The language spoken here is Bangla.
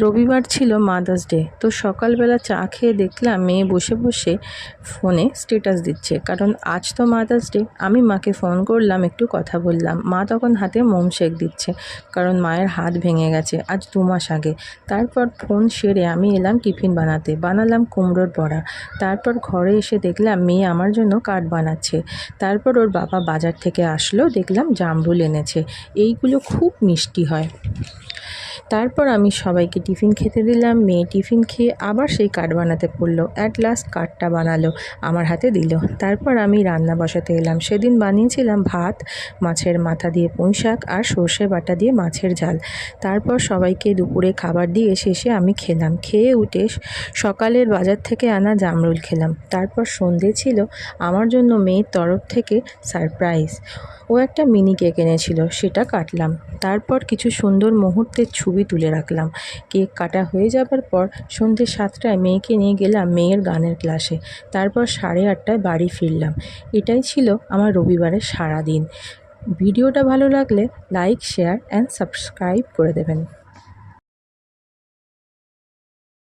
রবিবার ছিল মাদার্স ডে তো সকালবেলা চা খেয়ে দেখলাম মেয়ে বসে বসে ফোনে স্টেটাস দিচ্ছে। কারণ আজ তো মাদার্স ডে আমি মাকে ফোন করলাম, একটু কথা বললাম। মা তখন হাতে মোম শেক দিচ্ছে, কারণ মায়ের হাত ভেঙে গেছে আজ দু মাস আগে। তারপর ফোন সেরে আমি এলাম টিফিন বানাতে, বানালাম কুমড়োর বড়া। তারপর ঘরে এসে দেখলাম মেয়ে আমার জন্য কাঠ বানাচ্ছে। তারপর ওর বাবা বাজার থেকে আসলো, দেখলাম জামরুল এনেছে। এইগুলো খুব মিষ্টি হয়। তারপর আমি সবাইকে টিফিন খেতে দিলাম। মেয়ে টিফিন খেয়ে আবার সেই কাঠ বানাতে পড়ল। অ্যাট লাস্ট কাঠটা বানালো, আমার হাতে দিল। তারপর আমি রান্না বসাতে এলাম। সেদিন বানিয়েছিলাম ভাত, মাছের মাথা দিয়ে পুঁই শাক আর সর্ষে বাটা দিয়ে মাছের ঝাল। তারপর সবাইকে দুপুরে খাবার দিয়ে শেষে আমি খেলাম। খেয়ে উঠে সকালের বাজার থেকে আনা জামরুল খেলাম। তারপর সন্ধে ছিল, আমার জন্য মেয়ের তরফ থেকে সারপ্রাইজ ও একটা মিনি কেক এনেছিল, সেটা কাটলাম। তারপর কিছু সুন্দর মুহূর্তের ছবি তুলে রাখলাম। কেক কাটা হয়ে যাবার পর সন্ধ্যে সাতটায় মেয়েকে নিয়ে গেলাম মেয়ের গানের ক্লাসে। তারপর সাড়ে আটটায় বাড়ি ফিরলাম। এটাই ছিল আমার রবিবারের সারা দিন ভিডিওটা ভালো লাগলে লাইক, শেয়ার অ্যান্ড সাবস্ক্রাইব করে দেবেন।